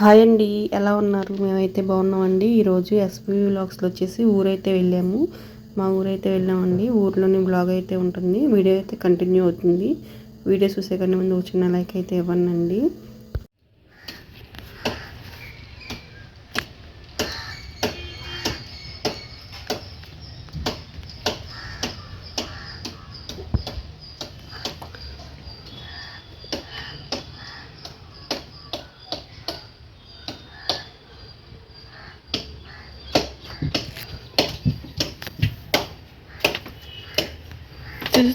Hi అండి ఎలా ఉన్నారు? మేమైతే బాగున్నామండి. ఈరోజు ఎస్పీ బ్లాగ్స్లో వచ్చేసి ఊరైతే వెళ్ళాము. మా ఊరైతే వెళ్ళామండి. ఊర్లోని బ్లాగ్ అయితే ఉంటుంది. వీడియో అయితే కంటిన్యూ అవుతుంది. వీడియో చూసే కన్నా ముందు ఒక చిన్న లైక్ అయితే ఇవ్వండి.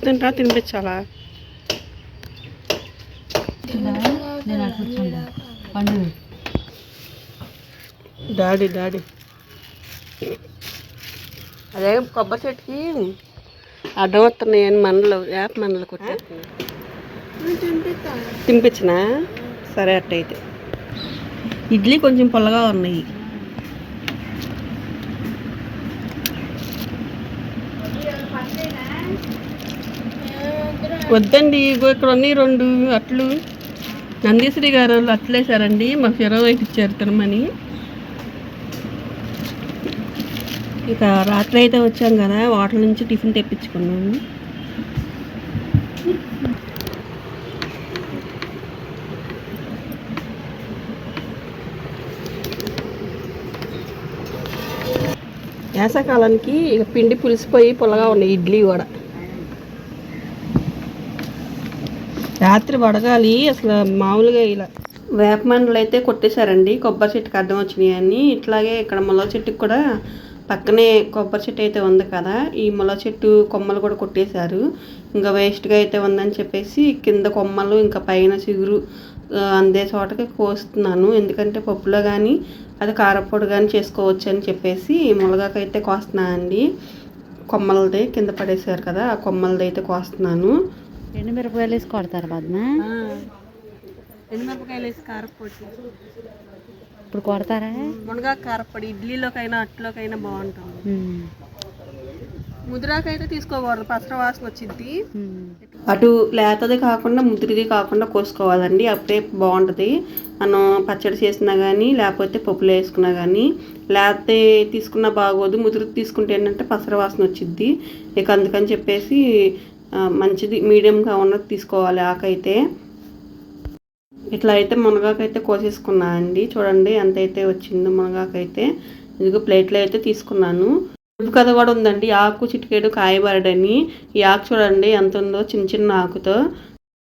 తినిపించాలా? అటు కూర్చుంటా పండు డాడీ డాడీ. అదే కొబ్బరి చెట్టుకి అడ్డం వస్తున్నాయి అని మనలు వేప మనలు కొట్టేస్తున్నాయి తినిపించినా? సరే అట్టయితే. ఇడ్లీ కొంచెం పుల్లగా ఉన్నాయి. వద్దండి ఇగో ఇక్కడ ఉన్నాయి రెండు అట్లు. నందీశ్వరి గారు వాళ్ళు అట్లు వేసారండి మాకు ఇరవై ఒకటి ఇచ్చారు తినమని. ఇక రాత్రి అయితే వచ్చాం కదా హోటల్ నుంచి టిఫిన్ తెప్పించుకున్నాము. వేసవకాలానికి ఇక పిండి పులిసిపోయి పుల్లగా ఉన్నాయి ఇడ్లీ కూడా. రాత్రి వడగాలి అసలు మామూలుగా ఇలా. వేప మండలు అయితే కొట్టేశారండి. కొబ్బరి చెట్టుకి అడ్డం వచ్చినాయి అని ఇట్లాగే ఇక్కడ ముల చెట్టుకి కూడా పక్కనే కొబ్బరి చెట్టు అయితే ఉంది కదా. ఈ ముల చెట్టు కొమ్మలు కూడా కొట్టేశారు. ఇంకా వేస్ట్గా అయితే ఉందని చెప్పేసి కింద కొమ్మలు ఇంకా పైన చిగురు అందే చోటకి కోస్తున్నాను. ఎందుకంటే పప్పులో కానీ అది కారపొడి కానీ చేసుకోవచ్చు అని చెప్పేసి ములగాకైతే కోస్తున్నానండి. కొమ్మలది కింద పడేశారు కదా ఆ కొమ్మలది అయితే కోస్తున్నాను. ఎండు మిరపకాయలు వేసి కొడతారు పద్మ? ఎండుమిరపకాయలు వేసి కారపొడి. ఇప్పుడు కొడతారా? మునగా కారపొడి ఇడ్లీలోకైనా అట్లోకైనా బాగుంటుంది. ముదిరాకైతే తీసుకోకూడదు పసర వాసన వచ్చింది. అటు లేతది కాకుండా ముదిరిది కాకుండా కోసుకోవాలండి అప్పుడే బాగుంటుంది. మనం పచ్చడి చేసినా కానీ లేకపోతే పప్పులో వేసుకున్నా కానీ లేకపోతే తీసుకున్నా బాగోదు ముదిరిది తీసుకుంటే ఏంటంటే పసర వాసన వచ్చింది ఇక అందుకని చెప్పేసి మంచిది మీడియంగా ఉన్నది తీసుకోవాలి ఆకైతే. ఇట్లా అయితే మునగాకైతే కోసేసుకున్నా అండి. చూడండి ఎంత అయితే వచ్చిందో మునగాకైతే. ఇదిగో ప్లేట్లో అయితే తీసుకున్నాను. ఉప్పు కథ కూడా ఉందండి. ఆకు చిటికేడు కాయబరడని. ఈ ఆకు చూడండి ఎంత ఉందో చిన్న చిన్న ఆకుతో.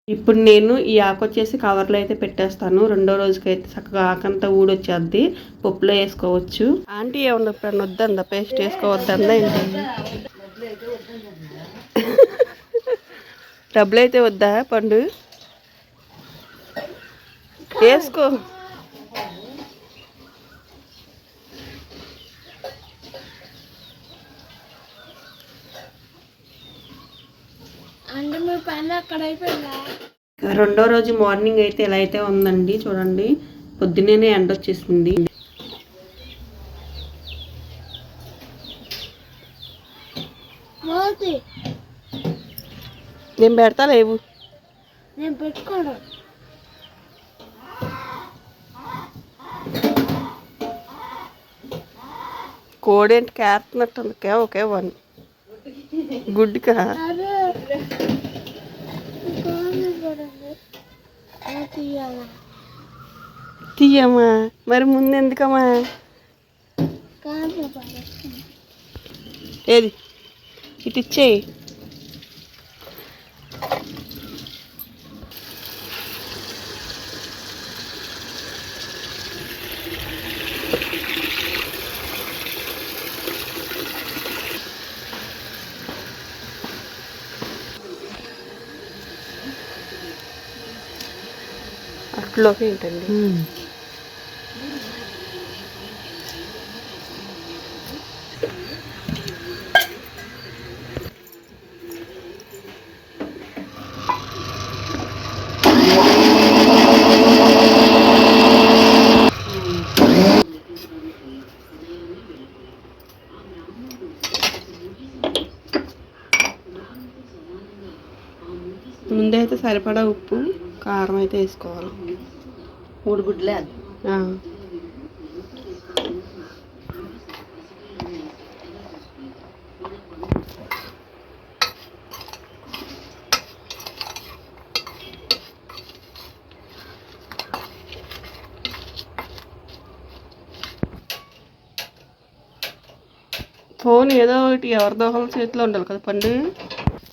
ఇప్పుడు నేను ఈ ఆకు వచ్చేసి కవర్లో అయితే పెట్టేస్తాను. రెండో రోజుకి అయితే చక్కగా ఆకంతా ఊడొచ్చేద్ది. పప్పులో వేసుకోవచ్చు. ఆంటీ ఏమన్నా వద్దందా? పేస్ట్ వేసుకోవద్దందా ఏంటి? డబ్బులు అయితే వద్దా పండు? వేసుకో. రెండో రోజు మార్నింగ్ అయితే ఎలా అయితే ఉందండి చూడండి. పొద్దున్నేనే ఎండ వచ్చేసింది. నేను పెడతా లేవు. నేను పెట్టుకోను. కోడి ఏంటి కేరుతున్నట్టుంది. కే ఒకే వన్. గుడ్డుకా? తీయమ్మా. మరి ముందు ఎందుకమ్మా? ఏది? ఇటు ఇచ్చేయి. అట్లోకి ఏంటండి? గుడ్డు అయితే సరిపడా ఉప్పు కారం అయితే వేసుకోవాలి మూడు గుడ్లే ఫోన్ ఏదో ఒకటి ఎవరిదో ఒకరి చేతిలో ఉండాలి కదా పండు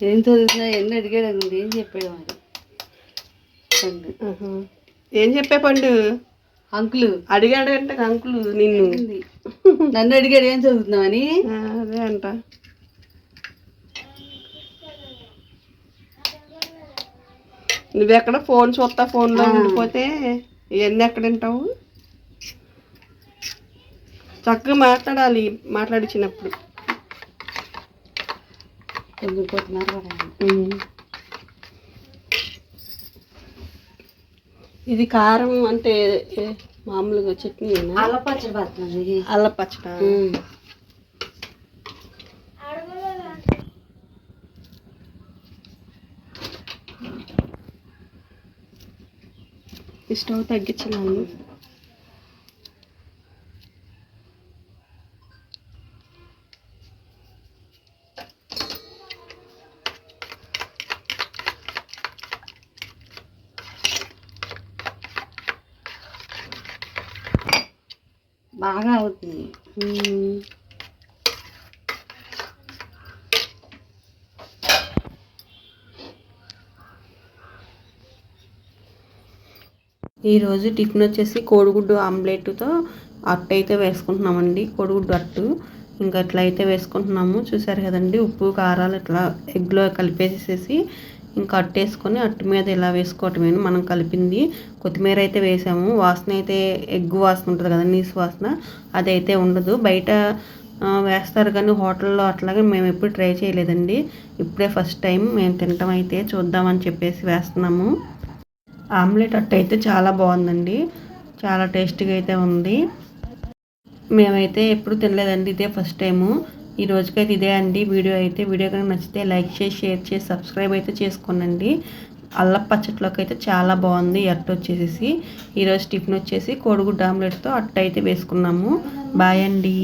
ఏం చదువుతున్నా ఎన్ని అడిగాడు అనుకుంటే ఏం చెప్పాడు మరి? పండు. ఏం చెప్పే పండు? అంకులు. అడిగాడు అంటే అంకులు నిన్ను. నన్ను అడిగాడు ఏం చదువుతున్నావని ఆ, అదే అంట. నువ్వెక్కడ ఫోన్ చూస్తా ఫోన్లో. ఉండిపోతే ఇవన్నీ ఎక్కడ వింటావు? చక్కగా మాట్లాడాలి మాట్లాడించినప్పుడు ఉమ్. ఇది కారం అంటే మామూలుగా చట్నీ అల్ల పచ్చడి పడుతుంది అల్ల పచ్చడ ఈ స్టవ్ తగ్గించినాను బాగా అవుతుంది. ఈరోజు టిఫిన్ వచ్చేసి కోడిగుడ్డు ఆమ్లెట్తో అట్టు అయితే వేసుకుంటున్నామండి కోడిగుడ్డు అట్టు. ఇంకా అట్లా అయితే వేసుకుంటున్నాము. చూసారు కదండి ఉప్పు కారాలు ఇట్లా ఎగ్లో కలిపేసేసి ఇంకా అట్టు వేసుకొని అట్టు మీద ఇలా వేసుకోవటమే మనం కలిపింది. కొత్తిమీర అయితే వేసాము. వాసన అయితే ఎగ్గు వాసన ఉంటుంది కదా నీసు వాసన. అదైతే ఉండదు. బయట వేస్తారు కానీ హోటల్లో అట్లాగే మేము ఎప్పుడు ట్రై చేయలేదండి. ఇప్పుడే ఫస్ట్ టైం మేము తినటం అయితే చూద్దామని చెప్పేసి వేస్తున్నాము. ఆమ్లెట్ అట్టయితే చాలా బాగుందండి. చాలా టేస్టీగా అయితే ఉంది. మేమైతే ఎప్పుడు తినలేదండి ఇదే ఫస్ట్ టైము. ఈ రోజుకైతే ఇదే అండి వీడియో అయితే. వీడియో కనుక నచ్చితే లైక్ చేసి షేర్ చేసి సబ్స్క్రైబ్ అయితే చేసుకోనండి. అల్లం పచ్చట్లోకి అయితే చాలా బాగుంది. అట్ట వచ్చేసి ఈరోజు టిఫిన్ వచ్చేసి కోడిగుడ్డు ఆమ్లెట్తో అట్ట అయితే వేసుకున్నాము. బాయ్ అండి.